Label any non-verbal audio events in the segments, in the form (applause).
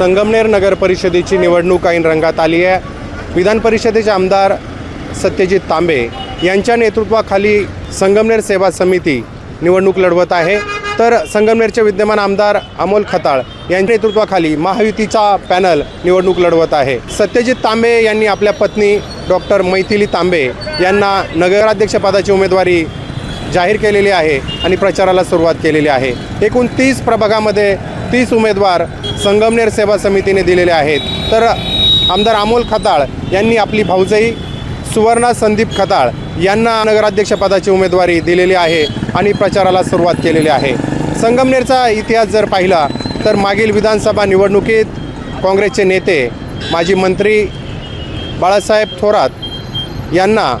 संगमनेर नगर परिषदेची निवडणूक ऐन रंगात आली आहे. विधान परिषदेचे आमदार सत्यजित तांबे यांच्या नेतृत्वाखाली संगमनेर सेवा समिती निवडणूक लढवत आहे. तर संगमनेरचे विद्यमान आमदार अमोल खताळ यांच्या नेतृत्वाखाली महायुतीचा पॅनल निवडणूक लढवत आहे. सत्यजित तांबे यांनी आपल्या पत्नी डॉक्टर मैथिली तांबे यांना नगराध्यक्षपदाची उमेदवारी जाहीर केलेली आहे आणि प्रचाराला सुरुवात केलेली आहे. एकूण तीस प्रभागामध्ये तीस उमेदवार संगमनेर सेवा समितीने दिलेले आहेत. तर आमदार अमोल खताळ यांनी आपली भाऊजाई सुवर्णा संदीप खताळ यांना नगराध्यक्षपदाची उमेदवारी दिलेली आहे आणि प्रचाराला सुरुवात केलेली आहे. संगमनेरचा इतिहास जर पाहिला तर मागील विधानसभा निवडणुकीत काँग्रेसचे नेते माजी मंत्री बाळासाहेब थोरात यांना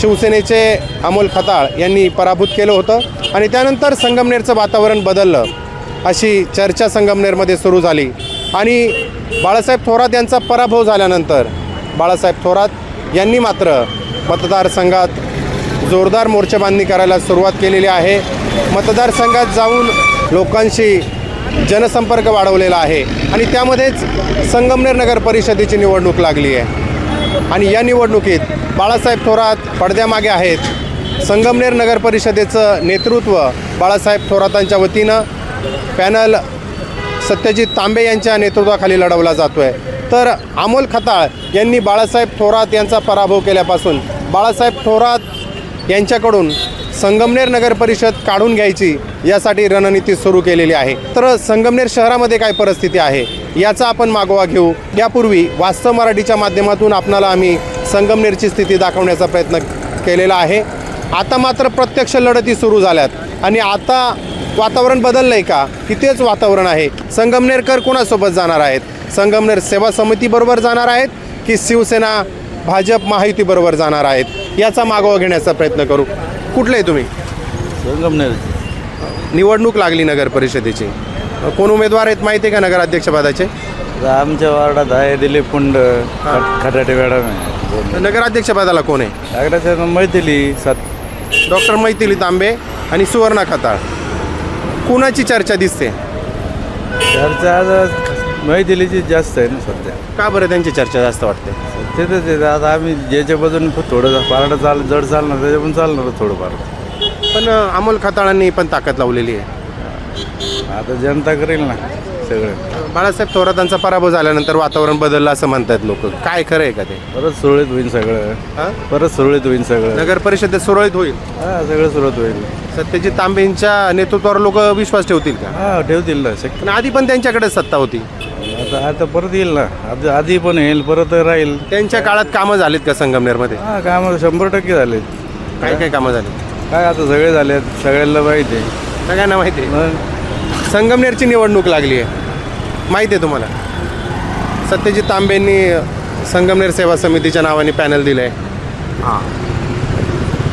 शिवसेनेचे अमोल खताळ यांनी पराभूत केलं होतं आणि त्यानंतर संगमनेरचं वातावरण बदललं. अशी चर्चा संगमनेरमध्ये सुरू झाली. आणि बाळासाहेब थोरात यांचा पराभव झाल्यानंतर बाळासाहेब थोरात यांनी मात्र मतदारसंघात जोरदार मोर्चेबांधणी करायला सुरुवात केलेली आहे. मतदारसंघात जाऊन लोकांशी जनसंपर्क वाढवलेला आहे आणि त्यामध्येच संगमनेर नगर परिषदेची निवडणूक लागली आहे. आणि या निवडणुकीत बाळासाहेब थोरात पडद्यामागे आहेत. संगमनेर नगर परिषदेचं नेतृत्व बाळासाहेब थोरातांच्या वतीनं पॅनल सत्यजित तांबे यांच्या नेतृत्वाखाली लढवला जातो आहे तर अमोल खताळ यांनी बाळासाहेब थोरात यांचा पराभव केल्यापासून बाळासाहेब थोरात यांच्याकडून संगमनेर नगर परिषद काढून घ्यायची यासाठी रणनीती सुरू केलेली आहे. तर संगमनेर शहरामध्ये काय परिस्थिती आहे याचा आपण मागोवा घेऊ. यापूर्वी वास्तव मराठीच्या माध्यमातून आपणाला आम्ही संगमनेरची स्थिती दाखवण्याचा प्रयत्न केलेला आहे. आता मात्र प्रत्यक्ष लढती सुरू झाल्यात आणि आता वातावरण बदललं आहे का? की तेच वातावरण आहे. संगमनेरकर कोणासोबत जाणार आहेत? संगमनेर सेवा समितीबरोबर जाणार आहेत की शिवसेना भाजप महायुतीबरोबर जाणार आहेत? याचा मागोवा घेण्याचा प्रयत्न करू. कुठले आहे तुम्ही? संगमनेर. निवडणूक लागली नगर परिषदेची. कोण उमेदवार आहेत माहिती आहे का नगराध्यक्षपदाचे आमच्या वार्डात आहे दिलीप कुंड खट- खटाटे मॅडम आहे. नगराध्यक्षपदाला कोण आहे? आगऱ्याच्या मैथिली सात. डॉक्टर मैथिली तांबे आणि सुवर्णा खताळ. कुणाची चर्चा दिसते? चर्चा मैथिलीची जास्त आहे ना सध्या. का बरं त्यांची चर्चा जास्त वाटते? ते तर ते आता आम्ही ज्याच्या बाजून थोडं पारडं चाल जड चालणार त्याच्या पण चालणार थोडंफार. पण अ, अमोल खताळांनी पण ताकद लावलेली आहे. आता जनता करेल ना सगळं. बाळासाहेब थोरातांचा पराभव झाल्यानंतर वातावरण बदललं असं म्हणतात लोक. काय खरं आहे का ते? परत सुरळीत होईल सगळं. हा? परत सुरळीत होईल सगळं. नगर परिषदेत सुरळीत होईल. हा सगळं सुरळीत होईल. सत्यजित तांबेंच्या नेतृत्वावर लोक विश्वास ठेवतील का? हा ठेवतील ना. शक्य पण आधी पण त्यांच्याकडे सत्ता होती. आता आता परत येईल ना. आधी आधी पण येईल परत राहील. त्यांच्या काळात कामं झालीत का संगमनेरमध्ये? हा काम शंभर टक्के झाले काय काय कामं झाली काय आता सगळे झाले सगळ्यांना माहिती आहे. सगळ्यांना माहिती आहे. मग? संगमनेरची निवडणूक लागली आहे. माहिती आहे तुम्हाला? सत्यजित तांबेंनी संगमनेर सेवा समितीच्या नावाने पॅनल दिलं आहे हां.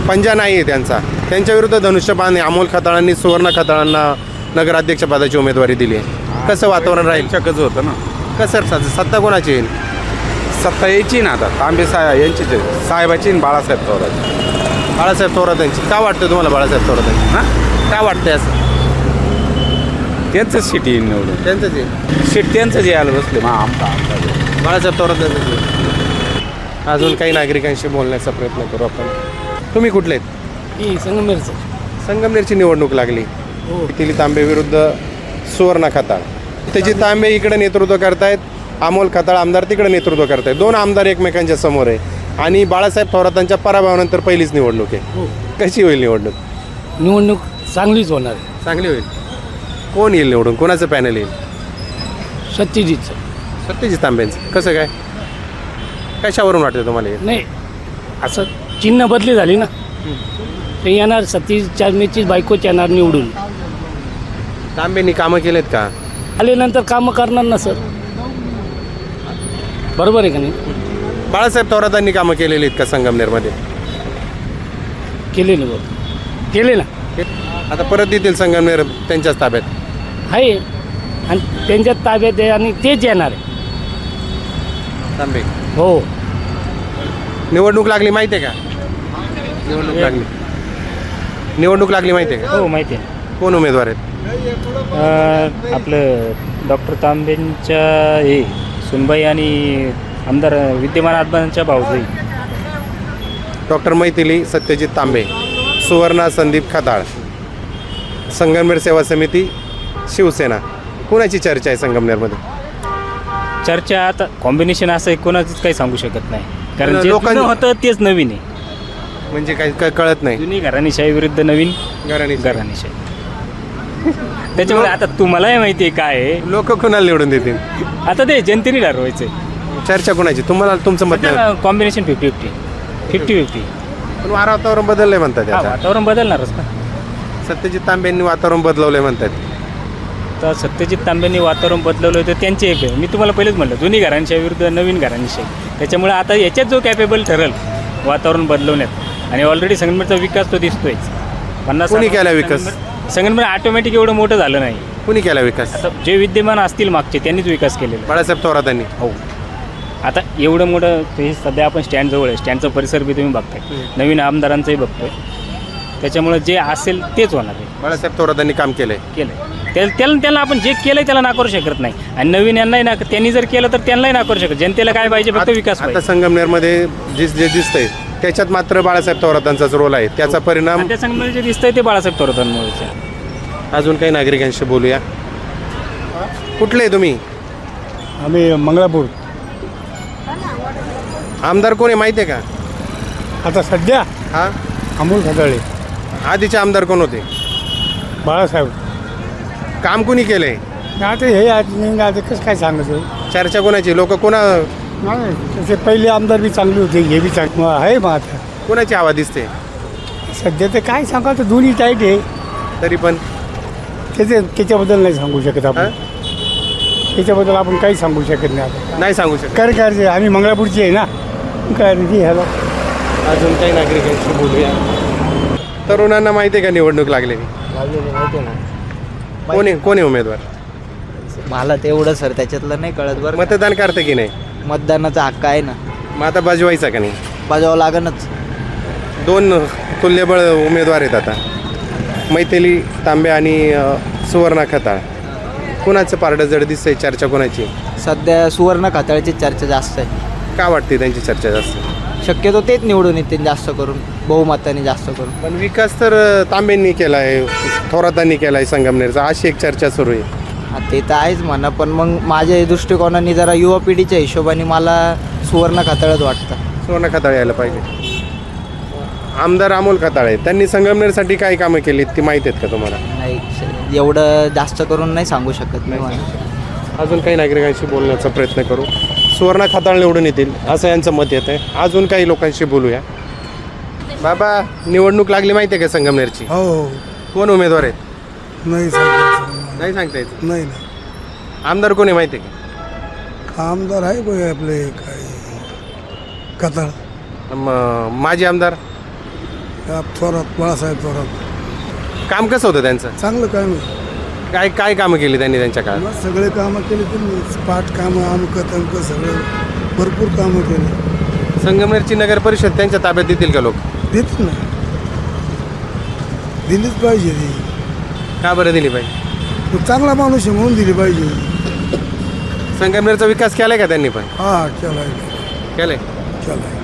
पंजा नाही आहे त्यांचा. त्यांच्या विरुद्ध धनुष्यबाण अमोल खताळांनी सुवर्ण खताळांना नगराध्यक्षपदाची उमेदवारी दिली आहे. कसं वातावरण राहील? शक्यच होतं ना. कसं स- सत्ता कोणाची येईल? सत्ता यायची ना आता. तांबे साहेब यांचीच आहे. साहेबाची आणि बाळासाहेब थोराची बाळासाहेब थोरातांची का वाटतं तुम्हाला बाळासाहेब थोरातांची हां? काय वाटतंय असं? त्यांचंच सीट येईल निवडून. त्यांचंच आहे सीट त्यांचंच यायला बसले. मग आमचा आमचा बाळासाहेब थोरात अजून काही नागरिकांशी बोलण्याचा प्रयत्न करू आपण. तुम्ही कुठले आहेत? ही संगमेरचं संगमनेरची निवडणूक लागली. हो. तिली तांबे विरुद्ध सुवर्ण खताळ. त्याची तांबे इकडे नेतृत्व करतायत अमोल खताळ आमदार तिकडे नेतृत्व करतायत. दोन आमदार एकमेकांच्या समोर आहे. आणि बाळासाहेब थोरातांच्या पराभवानंतर पहिलीच निवडणूक आहे. हो. कशी होईल निवडणूक? निवडणूक चांगलीच होणार आहे. चांगली होईल. कोण येईल निवडून? कोणाचं पॅनल येईल? सत्यजितचं. सत्यजित तांबेंचं. कसं काय? कशावरून वाटतं तुम्हाला हे? नाही असं चिन्ह बदली झाली ना. ते येणार सतीश चारमेचीच बायकोच येणार निवडून. तांबेंनी कामं केलेत का? आल्यानंतर कामं करणार ना सर. बरोबर आहे का नाही? बाळासाहेब थोरातांनी कामं केलेली आहेत का संगमनेरमध्ये? केले ना बरोबर केले ना आता परत येतील संगमनेर त्यांच्याच ताब्यात? आहे. आणि त्यांच्या ताब्यात आहे आणि तेच येणार आहे. तांबे. हो. निवडणूक लागली माहिती आहे का? निवडणूक लागली. निवडणूक लागली माहिती आहे का? हो माहिती आहे. कोण उमेदवार आहेत? अं, आपलं डॉक्टर तांबेंच्या हे सुनबाई आणि आमदार विद्यमान आत्मांच्या भाऊजाई डॉक्टर मैथिली सत्यजित तांबे सुवर्णा संदीप खताळ संगमनेर सेवा समिती शिवसेना. कुणाची चर्चा आहे संगमनेरमध्ये? चर्चा आता कॉम्बिनेशन असं आहे कोणाचंच काही सांगू शकत नाही. कारण जे लोकांनी- जुनं होतं तेच नवीन आहे. म्हणजे काही काय कळत नाही. जुनी घराणीशाही विरुद्ध नवीन घराणी घराणीशाही. (laughs) त्याच्यामुळे आता तुम्हालाही माहिती आहे काय आहे. लोक कुणाला निवडून देतील? आता ते जनतेने ठरवायचं चर्चा कुणाची? तुम्हाला तुमचं मत नाही. Combination fifty fifty fifty fifty पण वातावरण बदललंय म्हणतात आता वातावरण बदलणारच ना. सत्यजित तांबेंनी वातावरण बदलवलंय म्हणतात. तर सत्यजित तांबेंनी वातावरण बदलवलं होतं त्यांचे एक आहे. मी तुम्हाला पहिलेच म्हटलं जुनी घरांच्या विरुद्ध नवीन घरांशी त्याच्यामुळे आता याच्यात जो कॅपेबल ठरेल वातावरण बदलवण्यात. आणि ऑलरेडी संगमनेरचा विकास तो दिसतोयच. पन्नास कोणी केला विकास? संगमनेर- संगमनेर ऑटोमॅटिक एवढं मोठं झालं नाही. कुणी केला विकास? आता जे विद्यमान असतील मागचे त्यांनीच विकास केलेला आहे. बाळासाहेब थोरातांनी हो. आता एवढं मोठं ते सध्या आपण स्टँड जवळ आहे. स्टँडचा परिसर बी तुम्ही बघताय. नवीन आमदारांचंही बघतोय. त्याच्यामुळे जे असेल तेच होणार आहे. बाळासाहेब थोरातांनी काम केलंय. केलं त्याला त्याला त्याला आपण जे केलंय त्याला नाकारू शकत नाही. आणि नवीन यांनाही ना त्यांनी जर केलं तर त्यांनाही नाकारू शकत. जनतेला काय पाहिजे फक्त विकास आता पाहिजे. संगमनेरमध्ये जे जे दिसतंय त्याच्यात मात्र बाळासाहेब थोरातांचाच रोल आहे. त्याचा परिणाम त्या संगमनेर जे दिसतंय ते बाळासाहेब थोरातांमुळे अजून काही नागरिकांशी बोलूया. कुठले आहे तुम्ही? आम्ही मंगळापूर. आमदार कोण आहे माहिती आहे का? आता सध्या हा? अमोल खताळे आधीचे आमदार कोण होते? बाळासाहेब. काम कुणी केलंय? आता हे आज नाही आता कसं काय सांगायचं चर्चा कोणाची? लोक कोणा नाही तसे पहिले आमदार बी चांगले होते हे बी चांगले. आहे मग आता. कोणाची हवा दिसते? सध्या तर काय सांगायचं दोन्ही टाईट आहे. तरी पण. त्याचे त्याच्याबद्दल नाही सांगू शकत हा? आपण त्याच्याबद्दल आपण काही सांगू शकत नाही आता. नाही सांगू शकत. काय करायचे आम्ही मंगळापूरची आहे ना. काय रे ह्याला अजून काही नागरिकांशी बोलूया. तरुणांना माहिती आहे का निवडणूक लागलेली? कोण आहे कोण उमेदवार? मला ते एवढं सर त्याच्यातलं नाही कळत बरं मतदान करते की नाही? मतदानाचा हक्क आहे ना. मग आता बजवायचा का नाही? बजावं लागणच दोन तुल्यबळ उमेदवार आहेत आता. मैथिली तांबे आणि अ, सुवर्णा खताळ. कुणाचं पारडं जड दिसतंय चर्चा कोणाची? सध्या सुवर्ण खाताळची चर्चा जास्त आहे. का वाटते त्यांची चर्चा जास्त? शक्यतो तेच निवडून येते जास्त करून बहुमताने जास्त करून. पण विकास तर अ, तांबेंनी केला आहे थोरातांनी केला आहे संगमनेरचा. अशी एक चर्चा सुरू आहे. ते तर आहेच म्हणा पण मग माझ्या दृष्टिकोनाने जरा युवा पिढीच्या हिशोबाने मला सुवर्ण खाताळच वाटतं. सुवर्ण खताळ यायला पाहिजे. आमदार अमोल खताळे त्यांनी संगमनेरसाठी काय कामं केली ती माहीत आहेत का तुम्हाला? नाही एवढं जास्त करून नाही सांगू शकत मी मला अजून काही नागरिकांशी बोलण्याचा प्रयत्न करू. सुवर्ण खाताळ निवडून येतील असं यांचं मत येत आहे अजून काही लोकांशी बोलूया. बाबा निवडणूक लागली माहिती आहे का संगमनेरची? हो कोण उमेदवार आहेत? नाही सांगतो नाही सांगता येत. नाही नाही. आमदार कोण माहिती आहे आमदार आहे बघ आपले काय? कथळ का म- माजी आमदार? थोरात बाळासाहेब थोरात. काम कसं होतं त्यांचं? चांगलं काम काय काय कामं केली त्यांनी त्यांच्या काळात? मग सगळे कामं केले त्यांनी. स्पाट कामं अमकं तमकं सगळं. भरपूर कामं केले. संगमनेरची नगर परिषद त्यांच्या ताब्यात देतील का लोक? देत ना. दिलीच पाहिजे ती. का बरं दिली पाहिजे तो चांगला माणूस आहे म्हणून दिली पाहिजे. संगमनेरचा विकास केलाय का त्यांनी पण? हा केलाय. केलाय? केलाय.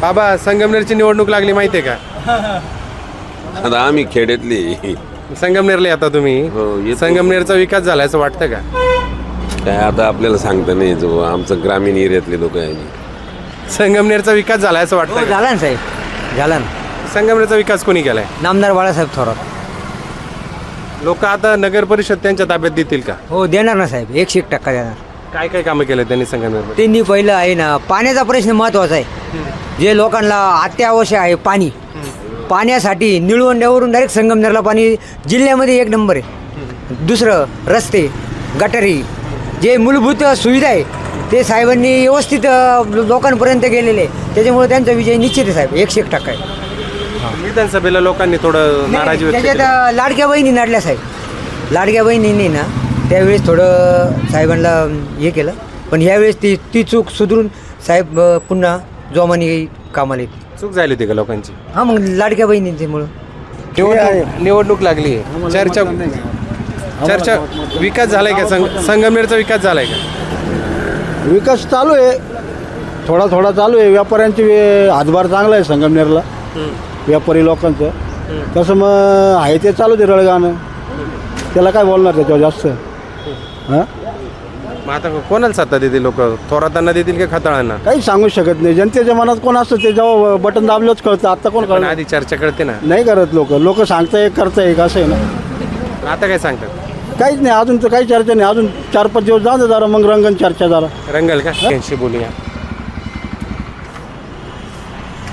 बाबा संगमनेरची निवडणूक लागली माहिती आहे का? आता आम्ही खेड्यातली संगमनेरला आता तुम्ही. हो, येतो. संगमनेरचा विकास झाला असं वाटतं का? काय आता आपल्याला सांगता नाही जो आमचं ग्रामीण एरियातले लोक आहे. आम्ही संगमनेरचा विकास झाला असं वाटतं का? हो, झाला ना साहेब. झाला ना. संगमनेरचा विकास कोणी केलाय? नामदार बाळासाहेब थोरात. लोक आता नगर परिषद त्यांच्या ताब्यात देतील का? हो देणार ना साहेब. एकशे एक टक्का देणार. काय काय कामं केले त्यांनी संगमनेर त्यांनी पहिलं आहे ना पाण्याचा प्रश्न महत्त्वाचा आहे. जे लोकांना अत्यावश्यक आहे पाणी पाण्यासाठी निळवंड्यावरून डायरेक्ट संगमनेरला पाणी जिल्ह्यामध्ये एक नंबर आहे. दुसरं रस्ते गटारी जे मूलभूत सुविधा आहे ते साहेबांनी व्यवस्थित अ, लोकांपर्यंत गेलेले आहे. त्याच्यामुळे त्यांचा विजय निश्चित आहे साहेब. एकशे एक टक्का आहे. विधानसभेला लोकांनी थोडं नाराजी व्यक्त त्याच्यात केली. अ, लाडक्या बहिणी नाडल्या साहेब. लाडक्या बहिणींनी ना त्यावेळेस थोडं साहेबांना हे केलं. पण ह्यावेळेस ती ती चूक सुधरून साहेब अ, पुन्हा जोमाने कामाला येतील चूक झाली होती का लोकांची? हां मग लाडक्या बहिणींच्यामुळं. निवडणूक निवडणूक लागली. चर्चा चर्चा विकास झालाय का? संग संगमनेरचा विकास झालाय का? विकास चालू आहे. थोडा थोडा चालू आहे. व्यापाऱ्यांचे वे- हातभार चांगला आहे संगमनेरला. व्यापारी लोकांचं. तसं मग आहे ते चालू दे रळगाणं. त्याला काय बोलणार त्याच्यावर जास्त? हां? मग आता कोणाला सत्ता देतील लोक? थोरातांना देतील का खताळांना? काही सांगू शकत नाही. जनतेच्या मनात कोण असतं ते जेव्हा बटन दाबलंच कळतं. आता कोण पण कळणार? आधी चर्चा कळते ना. नाही करत लोक. लोक सांगता एक करता एक असं आहे ना. आता काय सांगतात? काहीच नाही. अजून तर काही चर्चा नाही. अजून चार पाच दिवस जाऊ दे जरा. मग रंगन चर्चा जरा. रंगल का? त्यांशी बोलूया.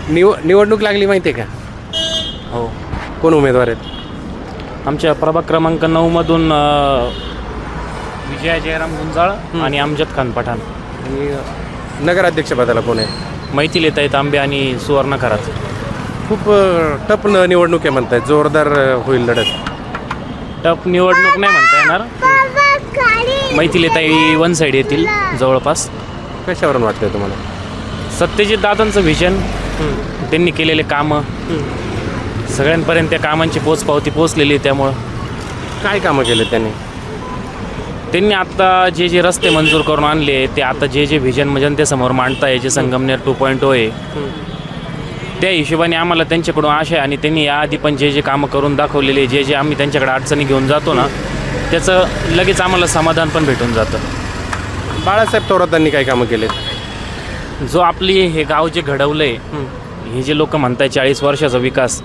निव निवडणूक लागली माहिती आहे का? हो. कोण उमेदवार आहेत? आमच्या प्रभाग क्रमांक नऊमधून अ, विजया जयराम गुंजाळ आणि अमजद खान पठाण. आणि नगराध्यक्षपदाला कोण आहे? मैथिली येत आहेत आंबे आणि सुवर्ण खरात. खूप अ, टप न निवडणूक आहे म्हणतायत जोरदार अ, होईल लढत. टप निवडणूक नाही म्हणता येणार. मैथिली ताई वन साईड येतील जवळपास. कशावरून वाटतंय तुम्हाला? सत्यजित दादांचं व्हिजन त्यांनी केलेले कामं. सगळ्यांपर्यंत त्या कामांची पोचपावती पोचलेली आहे त्यामुळं. काय कामं केले त्यांनी? त्यांनी आता जे जे रस्ते मंजूर करून आणले ते आता जे जे व्हिजन जनतेसमोर मांडताय जे संगमनेर टू पॉईंट आहे. त्या हिशोबाने आम्हाला त्यांच्याकडून आशा आहे आणि त्यांनी याआधी पण जे जे कामं करून दाखवलेले जे जे आम्ही त्यांच्याकडे अडचणी घेऊन जातो ना त्याचं लगेच आम्हाला समाधान पण भेटून जातं. बाळासाहेब थोरातांनी काय कामं केलेत? जो आपली हे गाव जे घडवलं आहे हे जे लोक म्हणताय चाळीस वर्षाचा विकास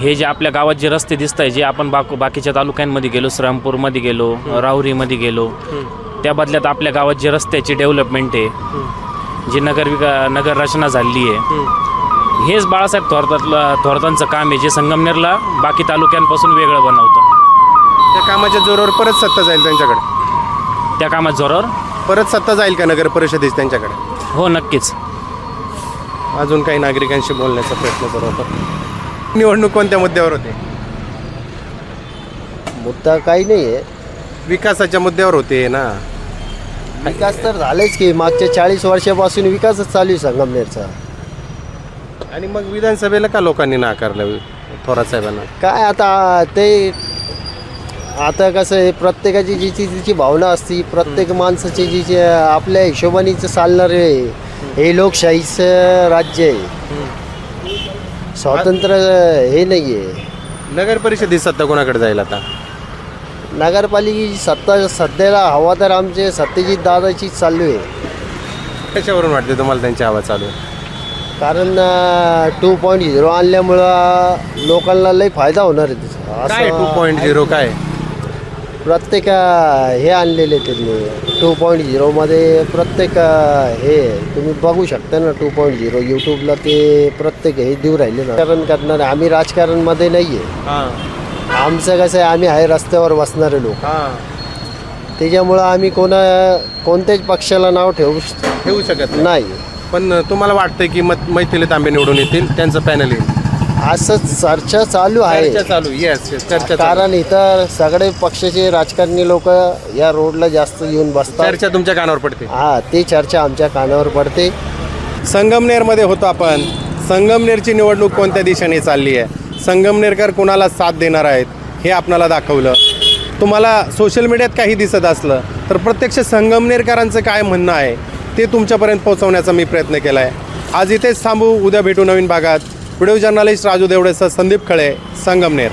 हे जे आपल्या गावात जे रस्ते दिसत आहे जे आपण बाक बाकीच्या तालुक्यांमध्ये गेलो श्रीरामपूरमध्ये गेलो राहुरीमध्ये गेलो त्या बदल्यात आपल्या गावात जे रस्त्याची डेव्हलपमेंट आहे जी नगर विका नगर रचना झाली आहे हेच बाळासाहेब थोरातातलं थोरातांचं काम आहे जे संगमनेरला बाकी तालुक्यांपासून वेगळं बनवतं. त्या कामाच्या जोरावर परत सत्ता जाईल त्यांच्याकडे? त्या कामात जोरावर? परत सत्ता जाईल का नगर परिषदेची त्यांच्याकडे? हो नक्कीच. अजून काही नागरिकांशी बोलण्याचा प्रयत्न करू आपण. निवडणूक कोणत्या मुद्द्यावर होते? मुद्दा काही नाही आहे. विकासाच्या मुद्द्यावर होते ना. विकास तर झालेच की मागच्या चाळीस वर्षापासून विकासच चालू आहे संगमनेरचा. आणि मग विधानसभेला का लोकांनी नाकारलं थोरात साहेबांना? काय आता ते आता कसं आहे प्रत्येकाची जिची तिची भावना असती प्रत्येक माणसाची जी जी आपल्या हिशोबानेच चालणार. आहे हे लोकशाहीचं राज्य आहे. स्वातंत्र्य हे नाही आहे नगर परिषदेची सत्ता कोणाकडे जाईल आता? नगरपालिकेची सत्ता सध्याला हवा तर आमचे सत्यजित दादाचीच चालू आहे. कशावरून वाटते तुम्हाला त्यांची हवा चालू आहे? कारण टू पॉईंट झिरो आणल्यामुळं लोकांना लई फायदा होणार आहे त्याचा. काय टू असं पॉईंट झिरो काय? प्रत्येक हे आणलेले त्यांनी. टू पॉईंट झिरोमध्ये प्रत्येक हे तुम्ही बघू शकता ना टू पॉईंट झिरो. यूट्यूबला ते प्रत्येक हे देऊ राहिले ना. राजकारण करणार आम्ही राजकारणमध्ये नाही आहे हां. आमचं कसं आहे आम्ही आहे रस्त्यावर बसणारे लोक. हां. त्याच्यामुळं आम्ही कोणा कोणत्याच पक्षाला नाव ठेवू ठेवू शकत नाही. पण तुम्हाला वाटतंय की मत मैथिली तांबे निवडून येतील? त्यांचं पॅनल येईल. असं चर्चा चालू आहे. चर्चा चालू येस चर्चा चालू. कारण इथं सगळे पक्षाचे राजकारणी लोक या रोडला जास्त येऊन बसतात. चर्चा तुमच्या कानावर पडते. हा ती चर्चा आमच्या कानावर पडते. संगमनेरमध्ये होतो आपण. संगमनेरची निवडणूक कोणत्या दिशेने चालली आहे? संगमनेरकर कोणाला साथ देणार आहेत? हे आपणाला दाखवलं. तुम्हाला सोशल मीडियात काही दिसत असलं तर प्रत्यक्ष संगमनेरकरांचं काय म्हणणं आहे ते तुमच्यापर्यंत पोहोचवण्याचा मी प्रयत्न केला आहे आज इथेच थांबू उद्या भेटू नवीन भागात. व्हिडिओ जर्नलिस्ट राजू देवडेसह संदीप खळे संगमनेर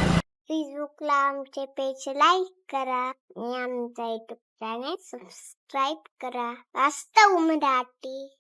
फेसबुकला आमचे पेज लाईक करा आणि आमचा युट्यूब चॅनेल सबस्क्राईब करा. वास्तव मराठी.